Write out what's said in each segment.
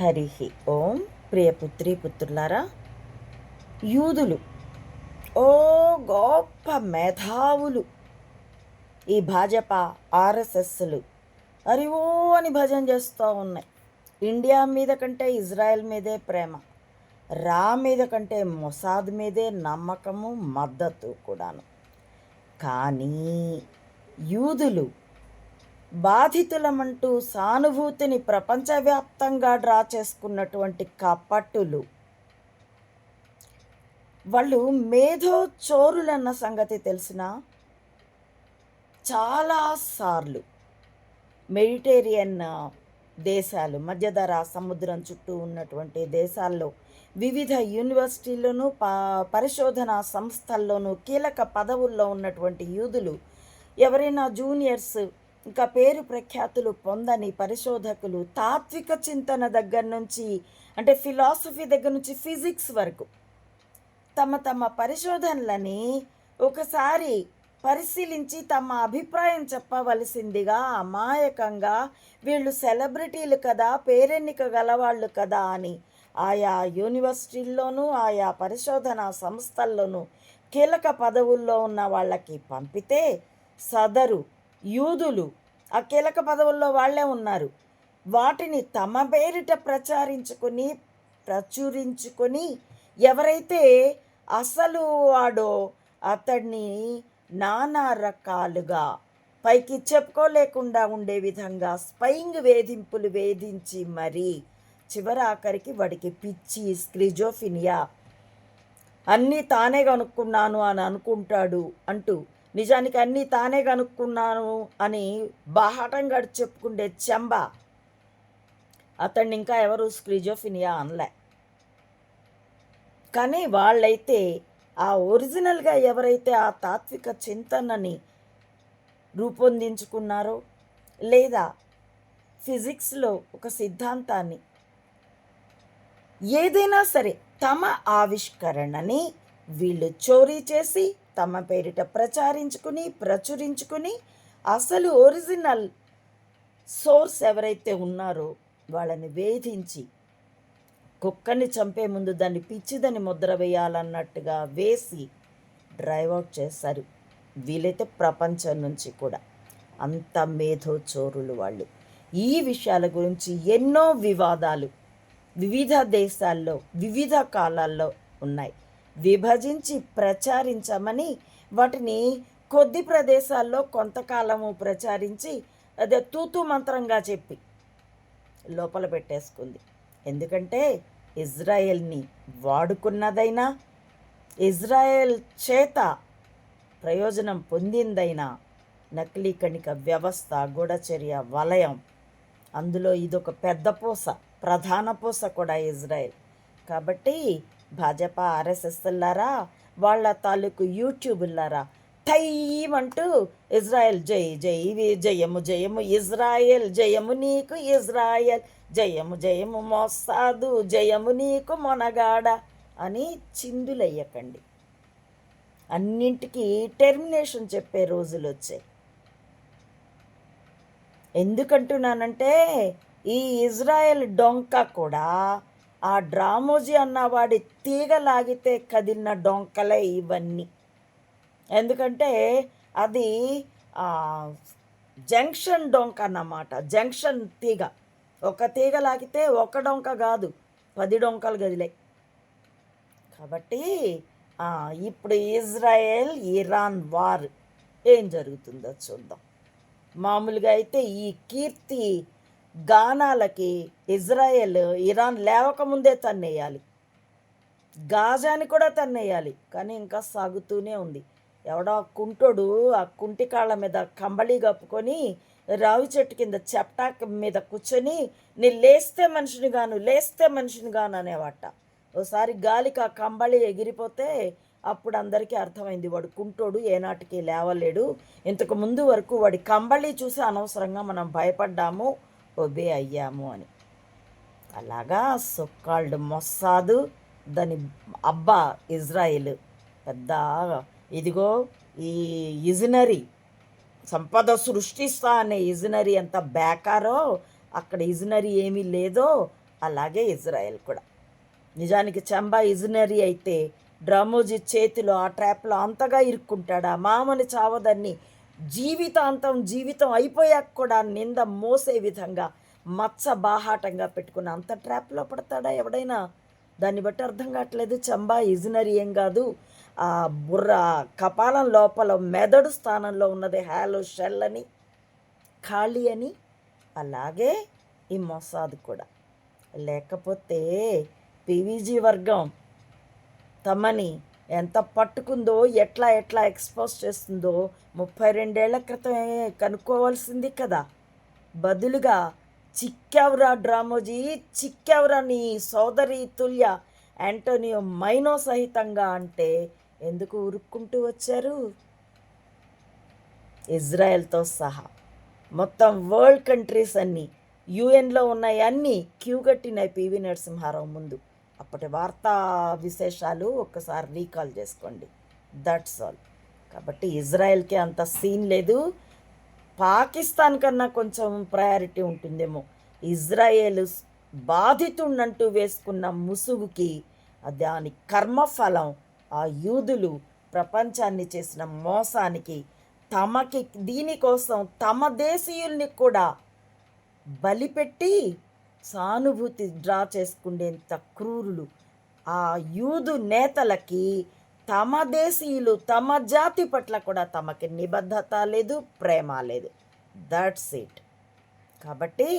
హరి ఓం ప్రియపుత్రి పుత్రులారా యూదులు ఓ గొప్ప మేధావులు ఈ భాజపా ఆర్ఎస్ఎస్లు అరివో అని భజన చేస్తూ ఉన్నాయి. ఇండియా మీద కంటే ఇజ్రాయెల్ మీదే ప్రేమ రా మీద కంటే మొసాద్ మీదే నమ్మకము మద్దతు కూడాను. కానీ యూదులు బాధితులమంటూ సానుభూతిని ప్రపంచవ్యాప్తంగా డ్రా చేసుకున్నటువంటి కపట్టులు వాళ్ళు మేధో చోరులన్న సంగతి తెలిసిన చాలాసార్లు మెడిటేరియన్ దేశాలు మధ్యధర సముద్రం చుట్టూ ఉన్నటువంటి దేశాల్లో వివిధ యూనివర్సిటీల్లోనూ ప పరిశోధన సంస్థల్లోనూ కీలక పదవుల్లో ఉన్నటువంటి యూదులు ఎవరైనా జూనియర్స్ ఇంకా పేరు ప్రఖ్యాతులు పొందని పరిశోధకులు తాత్విక చింతన దగ్గర నుంచి అంటే ఫిలాసఫీ దగ్గర నుంచి ఫిజిక్స్ వరకు తమ తమ పరిశోధనలని ఒకసారి పరిశీలించి తమ అభిప్రాయం చెప్పవలసిందిగా అమాయకంగా వీళ్ళు సెలబ్రిటీలు కదా పేరెన్నిక గలవాళ్ళు కదా అని ఆయా యూనివర్సిటీల్లోనూ ఆయా పరిశోధనా సంస్థల్లోనూ కీలక పదవుల్లో ఉన్న వాళ్ళకి పంపితే సదరు. యూదులు ఆ కీలక పదవుల్లో వాళ్ళే ఉన్నారు. వాటిని తమ పేరిట ప్రచారించుకొని ప్రచురించుకొని ఎవరైతే అసలు వాడో అతడిని నానా రకాలుగా పైకి చెప్పుకోలేకుండా ఉండే విధంగా స్పైయింగ్ వేధింపులు వేధించి మరి చివరాఖరికి వాడికి పిచ్చి స్క్రిజోఫినియా. అన్నీ తానే కనుక్కున్నాను అని అనుకుంటాడు అంటూ నిజానికి అన్నీ తానే కనుక్కున్నాను అని బాహాటంగా చెప్పుకుండే చెంబ అతన్ని ఇంకా ఎవరు స్క్రిజోఫినియా అనలే. కానీ వాళ్ళైతే ఆ ఒరిజినల్గా ఎవరైతే ఆ తాత్విక చింతనని రూపొందించుకున్నారో లేదా ఫిజిక్స్లో ఒక సిద్ధాంతాన్ని ఏదైనా సరే తమ ఆవిష్కరణని వీళ్ళు చోరీ చేసి తమ పేరిట ప్రచారించుకుని ప్రచురించుకుని అసలు ఒరిజినల్ సోర్స్ ఎవరైతే ఉన్నారో వాళ్ళని వేధించి కుక్కని చంపే ముందు దాన్ని పిచ్చిదని ముద్ర వేయాలన్నట్టుగా వేసి డ్రైవ్ అవుట్ చేశారు. వీలైతే ప్రపంచం నుంచి కూడా. అంత మేధో చోరులు వాళ్ళు. ఈ విషయాల గురించి ఎన్నో వివాదాలు వివిధ దేశాల్లో వివిధ కాలాల్లో ఉన్నాయి. విభజించి ప్రచారించమని వాటిని కొద్ది ప్రదేశాల్లో కొంతకాలము ప్రచారించి అదే తూతు మంత్రంగా చెప్పి లోపల పెట్టేసుకుంది. ఎందుకంటే ఇజ్రాయెల్ని వాడుకున్నదైనా ఇజ్రాయెల్ చేత ప్రయోజనం పొందిందైనా నకిలీ కణిక వ్యవస్థ గూఢచర్య వలయం అందులో ఇదొక పెద్ద పూస ప్రధాన పూస కూడా ఇజ్రాయెల్. కాబట్టి భాజపా ఆర్ఎస్ఎస్లారా వాళ్ళ తాలూకు యూట్యూబ్లారా టైమ్ అంటూ ఇజ్రాయెల్ జై జై జయము జయము ఇజ్రాయెల్ జయము నీకు ఇజ్రాయెల్ జయము జయము మోసాదు జయము నీకు మొనగాడ అని చిందులయ్యకండి. అన్నింటికీ టెర్మినేషన్ చెప్పే రోజులు వచ్చాయి. ఎందుకంటున్నానంటే ఈ ఇజ్రాయెల్ డొంక కూడా ఆ డ్రామోజీ అన్నవాడి తీగ లాగితే కదిలిన డొంకలే ఇవన్నీ. ఎందుకంటే అది జంక్షన్ డొంక అన్నమాట. జంక్షన్ తీగ. ఒక తీగ లాగితే ఒక డొంక కాదు. పది డొంకలు కదిలే కాబట్టి ఇప్పుడు ఇజ్రాయెల్ ఇరాన్ వార్ ఏం జరుగుతుందో చూద్దాం. మామూలుగా అయితే ఈ కీర్తి గానాలకి ఇజ్రాయెల్ ఇరాన్ లేవకముందే తన్నేయాలి. గాజాని కూడా తన్నేయాలి. కానీ ఇంకా సాగుతూనే ఉంది. ఎవడో కుంటోడు ఆ కుంటి కాళ్ళ మీద కంబళి కప్పుకొని రావి చెట్టు కింద చెప్టా మీద కూర్చొని నీ లేస్తే మనిషిని గాను లేస్తే మనిషిని గాను అనేవాట. ఓసారి గాలికి ఆ కంబళి ఎగిరిపోతే అప్పుడు అందరికీ అర్థమైంది వాడు కుంటోడు ఏనాటికి లేవలేడు. ఇంతకు ముందు వరకు వాడి కంబళి చూసి అనవసరంగా మనం భయపడ్డాము. ఒబే అయ్యాము అని. అలాగా సొక్కాల్డ్ మొస్సాదు. దాని అబ్బా ఇజ్రాయిల్ పెద్ద ఇదిగో ఈ ఇజనరీ సంపద సృష్టిస్తా అనే ఇజనరీ ఎంత బేకారో అక్కడ ఇజనరీ ఏమీ లేదో అలాగే ఇజ్రాయెల్ కూడా. నిజానికి చంబా ఇజనరీ అయితే డ్రామోజీ చేతిలో ఆ ట్రాప్లో అంతగా ఇరుక్కుంటాడా. మామని చావదన్ని జీవితాంతం జీవితం అయిపోయాక కూడా నింద మోసే విధంగా మచ్చ బాహాటంగా పెట్టుకుని అంత ట్రాప్లో పడతాడా ఎవడైనా? దాన్ని బట్టి అర్థం కావట్లేదు. చంబా ఇజనరీ ఏం కాదు. ఆ బుర్ర కపాలం లోపల మెదడు స్థానంలో ఉన్నది. హ్యాలో షెల్ అని ఖాళీ అని. అలాగే ఈ మొసాద్ కూడా. లేకపోతే పీవీజీ వర్గం తమని ఎంత పట్టుకుందో ఎట్లా ఎట్లా ఎక్స్పోజ్ చేస్తుందో ముప్పై రెండేళ్ళ క్రితమే కనుక్కోవాల్సింది కదా. బదులుగా చిక్కావురా డ్రామోజీ చిక్కావురా నీ సోదరి తుల్య యాంటోనియో మైనో సహితంగా అంటే ఎందుకు ఉరుక్కుంటూ వచ్చారు? ఇజ్రాయెల్తో సహా. మొత్తం వరల్డ్ కంట్రీస్ అన్నీ యుఎన్లో ఉన్నాయి అన్నీ క్యూ కట్టినాయి పివి నరసింహారావు ముందు. అప్పటి వార్తా విశేషాలు ఒక్కసారి రీకాల్ చేసుకోండి. దట్స్ ఆల్ కాబట్టి ఇజ్రాయెల్కి అంత సీన్ లేదు. పాకిస్తాన్ కన్నా కొంచెం ప్రయారిటీ ఉంటుందేమో. ఇజ్రాయేల్ బాధితుండంటూ వేసుకున్న ముసుగుకి దాని కర్మఫలం. ఆ యూదులు ప్రపంచాన్ని చేసిన మోసానికి తమకి దీనికోసం తమ దేశీయుల్ని కూడా బలిపెట్టి సానుభూతి డ్రా చేసుకునేంత క్రూరులు. ఆ యూదు నేతలకి తమ దేశీయులు తమ జాతి పట్ల కూడా తమకి నిబద్ధత లేదు ప్రేమ లేదు. దట్స్ ఇట్ కాబట్టి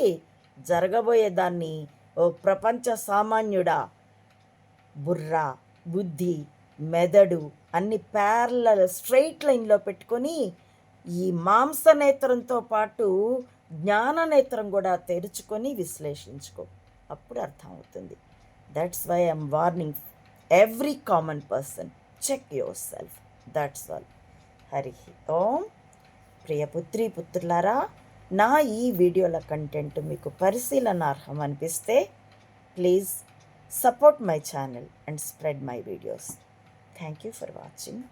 జరగబోయే దాన్ని ఓ ప్రపంచ సామాన్యుడా బుర్ర బుద్ధి మెదడు అన్ని ప్యారల స్ట్రైట్ లైన్లో పెట్టుకొని ఈ మాంసనేత్రంతో పాటు జ్ఞాననేత్రం కూడా తెరుచుకొని విశ్లేషించుకో. అప్పుడు అర్థమవుతుంది. That's why I'm warning every common person check yourself that's all Hari Om ప్రియపుత్రి పుత్రులారా నా ఈ వీడియోల కంటెంట్ మీకు పరిశీలనార్హం అనిపిస్తే please support my channel and spread my videos thank you for watching